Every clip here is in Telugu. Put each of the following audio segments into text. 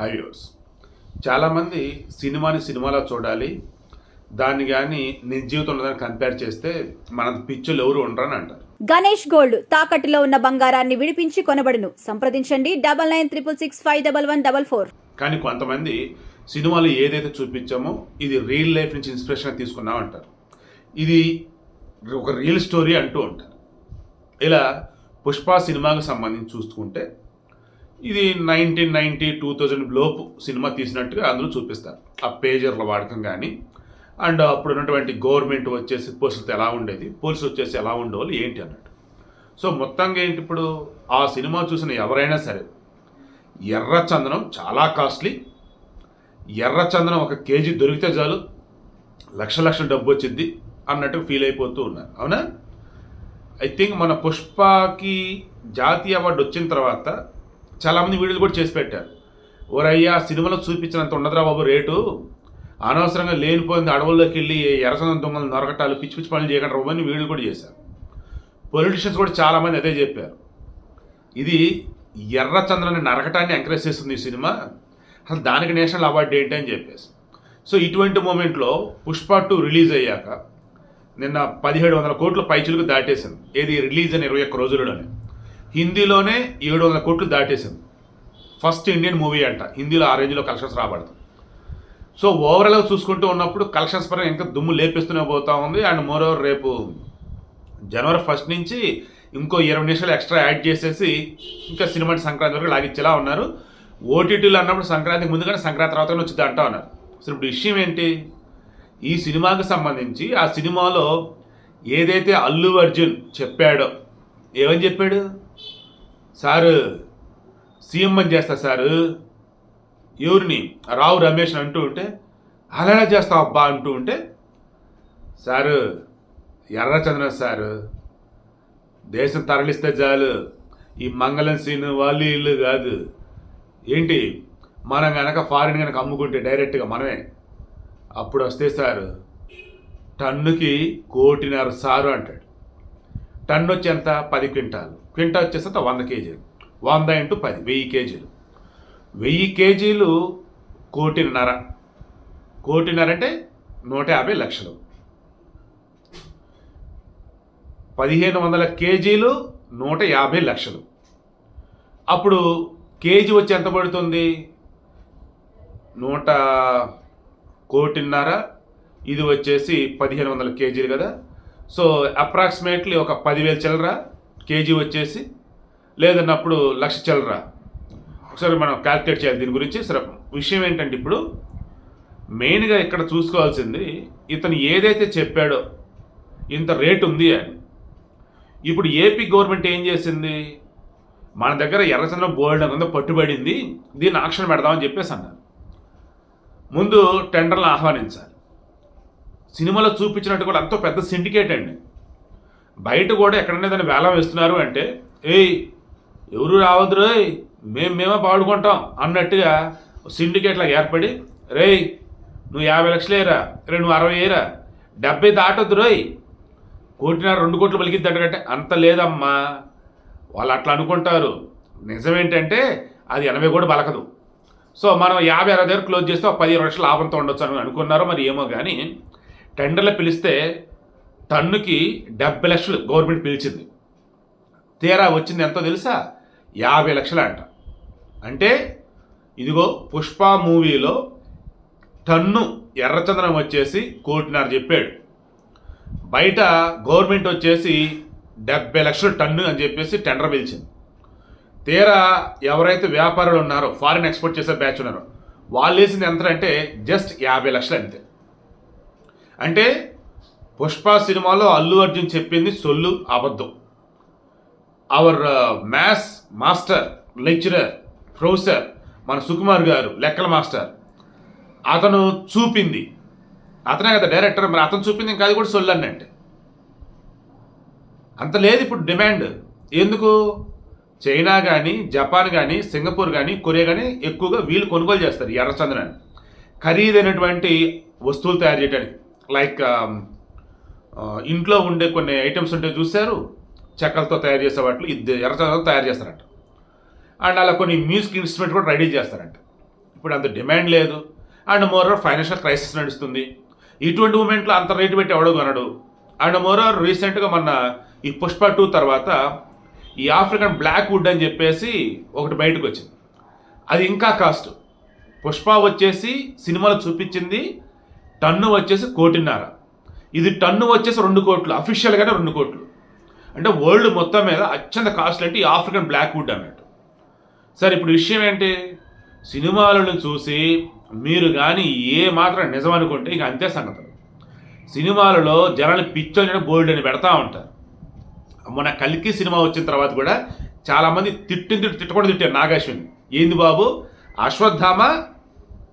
హై వ్యూర్స్ చాలామంది సినిమాని సినిమాలో చూడాలి దాన్ని కానీ నిజ జీవితంలో దాన్ని కంపేర్ చేస్తే మన పిచ్చులు ఎవరు ఉండరని అంటారు. గణేష్ గోల్డ్ తాకట్టులో ఉన్న బంగారాన్ని విడిపించి కొనబడును. సంప్రదించండి double nine triple six five double one double four. కానీ కొంతమంది సినిమాలో ఏదైతే చూపించామో ఇది రియల్ లైఫ్ నుంచి ఇన్స్పిరేషన్ తీసుకున్నాం అంటారు. ఇది ఒక రియల్ స్టోరీ అంటూ ఉంటారు. ఇలా పుష్ప సినిమాకు సంబంధించి చూసుకుంటే ఇది నైన్టీన్ నైంటీ టూ థౌజండ్ లోపు సినిమా తీసినట్టుగా అందులో చూపిస్తారు. ఆ పేజర్ల వాడకం కానీ అండ్ అప్పుడు ఉన్నటువంటి గవర్నమెంట్ వచ్చేసి పోలీసులతో ఎలా ఉండేది? పోలీసులు వచ్చేసి ఎలా ఉండేవాళ్ళు? ఏంటి అన్నట్టు. సో మొత్తంగా ఏంటి ఇప్పుడు ఆ సినిమా చూసిన ఎవరైనా సరే ఎర్ర చందనం చాలా కాస్ట్లీ ఎర్ర చందనం ఒక కేజీ దొరికితే చాలు లక్ష లక్షల డబ్బు వచ్చింది అన్నట్టు ఫీల్ అయిపోతూ ఉన్నారు. అవునా? ఐ థింక్ మన పుష్పకి జాతీయ అవార్డు వచ్చిన తర్వాత చాలామంది వీడియోలు కూడా చేసి పెట్టారు. ఓరయ్యా సినిమాలో చూపించినంత ఉండదురా బాబు రేటు. అనవసరంగా లేనిపోయింది అడవుల్లోకి వెళ్ళి ఎర్రచందనం దొంగలు నరకటాలు పిచ్చి పిచ్చి పనులు చేయకుండా బాబు అని వీడియోలు కూడా చేశారు. పొలిటీషియన్స్ కూడా చాలామంది అదే చెప్పారు. ఇది ఎర్రచంద్రని నరకటాన్ని ఎంకరేజ్ చేస్తుంది ఈ సినిమా. అసలు దానికి నేషనల్ అవార్డు ఏంటి అని చెప్పేసి. సో ఇటువంటి మూమెంట్లో పుష్ప టూ రిలీజ్ అయ్యాక నిన్న పదిహేడు వందల కోట్ల పైచులకు దాటేసింది. ఏది రిలీజ్ అని ఇరవై ఒక్క రోజుల్లోనే. హిందీలోనే ఏడు వందల కోట్లు దాటేసింది. ఫస్ట్ ఇండియన్ మూవీ అంట. హిందీలో ఆ రేంజ్లో కలెక్షన్స్ రాబడదు సో ఓవరాల్గా చూసుకుంటూ ఉన్నప్పుడు కలెక్షన్స్ పరంగా ఇంకా దుమ్ము లేపిస్తూనే పోతా ఉంది. అండ్ మోరోవర్ రేపు జనవరి ఫస్ట్ నుంచి ఇంకో ఇరవై నిమిషాలు ఎక్స్ట్రా యాడ్ చేసేసి ఇంకా సినిమా సంక్రాంతి వరకు లాగించేలా ఉన్నారు. ఓటీటీలు అన్నప్పుడు సంక్రాంతికి ముందుగానే సంక్రాంతి తర్వాత వచ్చింది అంటా ఉన్నారు. సో ఇప్పుడు విషయం ఏంటి? ఈ సినిమాకి సంబంధించి ఆ సినిమాలో ఏదైతే అల్లు అర్జున్ చెప్పాడో ఏమని చెప్పాడు? సారు సీఎం అని చేస్తా సారు? ఎవరిని? రావు రమేష్ అంటూ ఉంటే అలానే చేస్తావు అబ్బా అంటూ ఉంటే సారు ఎర్రచంద్ర సారు దేశం తరలిస్తే చాలు. ఈ మంగళం సీన్ వాళ్ళు ఇల్లు కాదు. ఏంటి? మనం కనుక ఫారిన్ కనుక అమ్ముకుంటే డైరెక్ట్గా మనమే. అప్పుడు వస్తే సారు టన్నుకి కోటిన్నర సారు అంటాడు. టన్ను వచ్చి ఎంత పది క్వింటాలు. క్వింటా వచ్చేసి వంద కేజీలు. వంద ఇంటూ పది వెయ్యి కేజీలు. వెయ్యి కేజీలు కోటిన్నర. కోటిన్నర అంటే నూట యాభై లక్షలు. పదిహేను వందల కేజీలు నూట యాభై లక్షలు. అప్పుడు కేజీ వచ్చి ఎంత పడుతుంది? నూట కోటిన్నర. ఇది వచ్చేసి పదిహేను వందల కేజీలు కదా. సో అప్రాక్సిమేట్లీ ఒక పదివేలు చిల్లర కేజీ వచ్చేసి లేదన్నప్పుడు లక్ష చిల్లర. ఒకసారి మనం క్యాల్కులేట్ చేయాలి దీని గురించి. సరే విషయం ఏంటంటే ఇప్పుడు మెయిన్గా ఇక్కడ చూసుకోవాల్సింది ఇతను ఏదైతే చెప్పాడో ఇంత రేట్ ఉంది అని. ఇప్పుడు ఏపీ గవర్నమెంట్ ఏం చేసింది? మన దగ్గర ఎర్రచంద్ర బోల్డ్ ఉందో పట్టుబడింది దీన్ని ఆక్షన్ పెడదామని చెప్పేసి అన్నారు. ముందు టెండర్లు ఆహ్వానించాలి. సినిమాలో చూపించినట్టు కూడా అంత పెద్ద సిండికేట్ అండి. బయట కూడా ఎక్కడైనా దాన్ని వేలం వేస్తున్నారు అంటే ఏయ్ ఎవరు రావద్దు రోయ్ మేము మేమే పాడుకుంటాం అన్నట్టుగా సిండికేట్లా ఏర్పడి రేయ్ నువ్వు యాభై లక్షలు వేయరా రే నువ్వు అరవై వేయరా డెబ్బై దాటొద్దు రోయ్ కోటిన్నర రెండు కోట్లు పలికిద్దంటే అంత లేదమ్మా వాళ్ళు అట్లా అనుకుంటారు. నిజమేంటంటే అది ఎనభై కూడా బలకదు సో మనం యాభై అరవై దగ్గర క్లోజ్ చేస్తే ఒక పదిహేను లక్షల లాభంతో ఉండొచ్చు అని అనుకున్నారో మరి ఏమో కానీ టెండర్లు పిలిస్తే టన్నుకి డెబ్బై లక్షలు గవర్నమెంట్ పిలిచింది. తీరా వచ్చింది ఎంతో తెలుసా? యాభై లక్షలు అంట. అంటే ఇదిగో పుష్ప మూవీలో టన్ను ఎర్రచందనం వచ్చేసి కోటినారు చెప్పాడు. బయట గవర్నమెంట్ వచ్చేసి డెబ్బై లక్షలు టన్ను అని చెప్పేసి టెండర్ పిలిచింది. తీరా ఎవరైతే వ్యాపారులు ఉన్నారో ఫారిన్ ఎక్స్పోర్ట్ చేసే బ్యాచ్ ఉన్నారో వాళ్ళు వేసింది ఎంత అంటే జస్ట్ యాభై లక్షలు అంతే. అంటే పుష్ప సినిమాలో అల్లు అర్జున్ చెప్పింది సొల్లు అబద్ధం. Our maths master lecturer professor మన సుకుమార్ గారు లెక్కల మాస్టర్ అతను చూపింది. అతనే కదా డైరెక్టర్ మరి అతను చూపింది ఇంకా అది కూడా సొల్లు అంటే అంత లేదు ఇప్పుడు డిమాండ్ ఎందుకు? చైనా కానీ జపాన్ కానీ సింగపూర్ కానీ కొరియా కానీ ఎక్కువగా వీళ్ళు కొనుగోలు చేస్తారు ఎర్రచందనాన్ని ఖరీదైనటువంటి వస్తువులు తయారు చేయడానికి లైక్ ఇంట్లో ఉండే కొన్ని ఐటమ్స్ ఉంటే చూశారు? చెక్కలతో తయారు చేసే వాటిలో ఇది ఎర్రచందనంతో తయారు చేస్తారంట. అండ్ అలా కొన్ని మ్యూజిక్ ఇన్స్ట్రుమెంట్ కూడా రెడీ చేస్తారంట. ఇప్పుడు అంత డిమాండ్ లేదు. అండ్ మోర్ ఫైనాన్షియల్ క్రైసిస్ నడుస్తుంది. ఇటువంటి మూమెంట్లో అంత రేటు పెట్టి ఎవడో కొనడు. అండ్ మోర్ రీసెంట్గా మొన్న ఈ పుష్ప టూ తర్వాత ఈ ఆఫ్రికన్ బ్లాక్ వుడ్ అని చెప్పేసి ఒకటి బయటకు వచ్చింది అది ఇంకా కాస్ట్. పుష్ప వచ్చేసి సినిమాలో చూపించింది టన్ను వచ్చేసి కోటిన్నర. ఇది టన్ను వచ్చేసి రెండు కోట్లు అఫీషియల్గానే రెండు కోట్లు. అంటే వరల్డ్ మొత్తం మీద అత్యంత కాస్ట్లీ అంటే ఈ ఆఫ్రికన్ బ్లాక్ వుడ్ అన్నట్టు. సరే ఇప్పుడు విషయం ఏంటి? సినిమాలను చూసి మీరు కానీ ఏ మాత్రం నిజం అనుకుంటే ఇక అంతే సంగతులు. సినిమాలలో జనాలు పిచ్చోని బోల్డ్ అని పెడతా ఉంటారు. మొన్న కల్కి సినిమా వచ్చిన తర్వాత కూడా చాలామంది తిట్టింది తిట్టు తిట్టకుండా తిట్టారు నాగేశ్వరిని. ఏంది బాబు? అశ్వత్థామ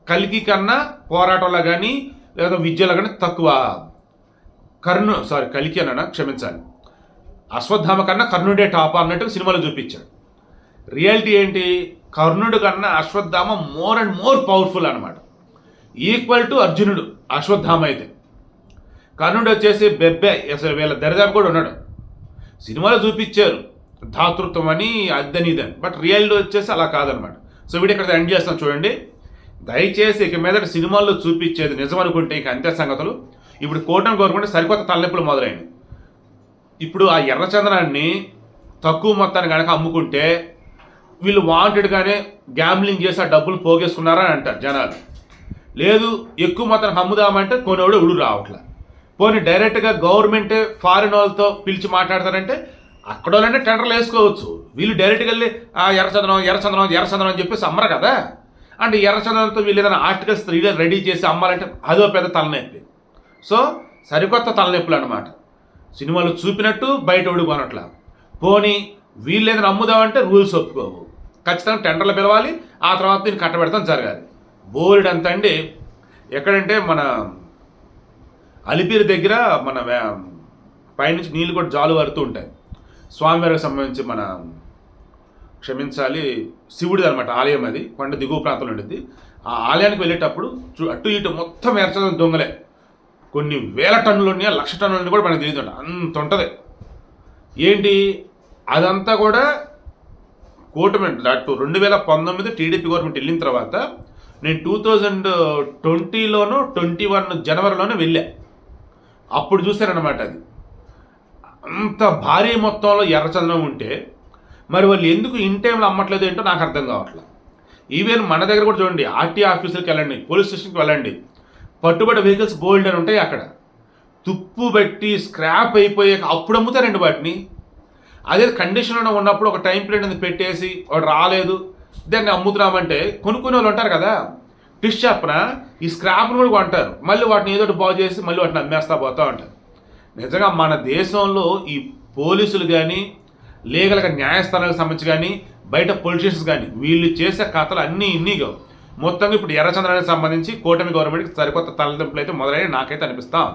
కల్కి కన్నా పోరాటంలో కానీ లేదా విద్యలో కన్నా తక్కువ. కర్ణు సారీ కలికి అన్న క్షమించాలి. అశ్వత్థామ కన్నా కర్ణుడే టాప్ అన్నట్టు సినిమాలో చూపించాడు. రియాలిటీ ఏంటి? కర్ణుడు కన్నా Ashwatthama more and more powerful అనమాట ఈక్వల్ టు అర్జునుడు అశ్వత్థామ అయితే. కర్ణుడు వచ్చేసి బెబ్బే అసలు వీళ్ళ దరిదాపు కూడా ఉన్నాడు సినిమాలో చూపించారు ధాతృత్వం అని అద్దనిదని బట్ రియాలిటీ వచ్చేసి అలా కాదనమాట సో వీడియో ఇక్కడ ఎండ్ చేస్తాను చూడండి. దయచేసి ఇక మీదట సినిమాల్లో చూపించేది నిజం అనుకుంటే ఇక అంతే సంగతులు. ఇప్పుడు కోటను కోరుకుంటే సరికొత్త తలనొప్పులు మొదలైంది ఇప్పుడు ఆ ఎర్రచందనాన్ని తక్కువ మొత్తాన్ని కనుక అమ్ముకుంటే వీళ్ళు వాంటెడ్గానే గ్యాంబ్లింగ్ చేసి ఆ డబ్బులు పోగేసుకున్నారా అని అంటారు జనాలు. లేదు ఎక్కువ మొత్తానికి అమ్ముదామంటే కొనేవాడు ఎవడు రావట్లే. పోనీ డైరెక్ట్గా గవర్నమెంటే ఫారిన్ వాళ్ళతో పిలిచి మాట్లాడతారంటే అక్కడ వాళ్ళంటే టెండర్లు వేసుకోవచ్చు. వీళ్ళు డైరెక్ట్గా వెళ్ళి ఆ ఎర్రచందనం ఎర్రచందనం ఎర్రచందనం అని చెప్పేసి అమ్మరు కదా. అంటే ఎర్రచందనంతో వీళ్ళు ఏదైనా ఆర్టికల్స్ రెడీ చేసి అమ్మాలంటే అదో పెద్ద తలనొప్పి. సో సరికొత్త తలనొప్పులు అనమాట సినిమాలు చూపినట్టు బయట ఓడిపోనట్ల. పోనీ వీళ్ళు ఏదైనా అమ్ముదామంటే రూల్స్ ఒప్పుకోవు. ఖచ్చితంగా టెండర్లు పిలవాలి ఆ తర్వాత దీన్ని కట్టబెడతాం జరగాలి. బోర్డు అంత అండి. ఎక్కడంటే మన అలిపిరి దగ్గర మన పైనుంచి నీళ్ళు కూడా జాలు పడుతూ ఉంటాయి. స్వామివారికి సంబంధించి మన క్షమించాలి శివుడిది అనమాట ఆలయం అది కొండ దిగువ ప్రాంతంలో ఉండేది ఆ ఆలయానికి వెళ్ళేటప్పుడు చూ- అటు ఇటు మొత్తం ఏర్చడం దొంగలే. కొన్ని వేల టన్నులు ఉన్నాయా లక్ష టన్నులు కూడా మనకు తెలియదు అంత ఉంటుంది. ఏంటి? అదంతా కూడా కూటమి అటు రెండు వేల పంతొమ్మిది టీడీపీ గవర్నమెంట్ వెళ్ళిన తర్వాత నేను టూ థౌజండ్ ట్వంటీలోనూ ట్వంటీ వన్ జనవరిలోనే వెళ్ళా. అప్పుడు చూశారనమాట అది. అంత భారీ మొత్తంలో ఎర్రచందనం ఉంటే మరి వాళ్ళు ఎందుకు ఇన్ టైంలో అమ్మట్లేదు ఏంటో నాకు అర్థం కావట్లేదు ఈవెన్ మన దగ్గర కూడా చూడండి ఆర్టీ ఆఫీసులకు వెళ్ళండి పోలీస్ స్టేషన్కి వెళ్ళండి. పట్టుబడి వెహికల్స్ బోల్డ్ అని ఉంటాయి అక్కడ. తుప్పు పెట్టి స్క్రాప్ అయిపోయాక అప్పుడు అమ్ముతారండి వాటిని. అదే కండిషన్లో ఉన్నప్పుడు ఒక టైం పీరియడ్ అనేది పెట్టేసి వాడు రాలేదు దాన్ని అమ్ముతున్నామంటే కొనుక్కునే వాళ్ళు ఉంటారు కదా. టిష్ చెప్పన ఈ స్క్రాప్ను కూడా కొంటారు. మళ్ళీ వాటిని ఏదో ఒకటి బాగు చేసి మళ్ళీ వాటిని అమ్మేస్తా పోతూ ఉంటారు. నిజంగా మన దేశంలో ఈ పోలీసులు కానీ లీగల్గా న్యాయస్థానాలకు సంబంధించి కానీ బయట పొలిటీషియన్స్ కానీ వీళ్ళు చేసే కథలు అన్నీ ఇన్నీగా మొత్తంగా ఇప్పుడు ఎర్రచంద్రానికి సంబంధించి కూటమి గవర్నమెంట్కి సరికొత్త తలదింపులు అయితే మొదలైన నాకైతే అనిపిస్తాం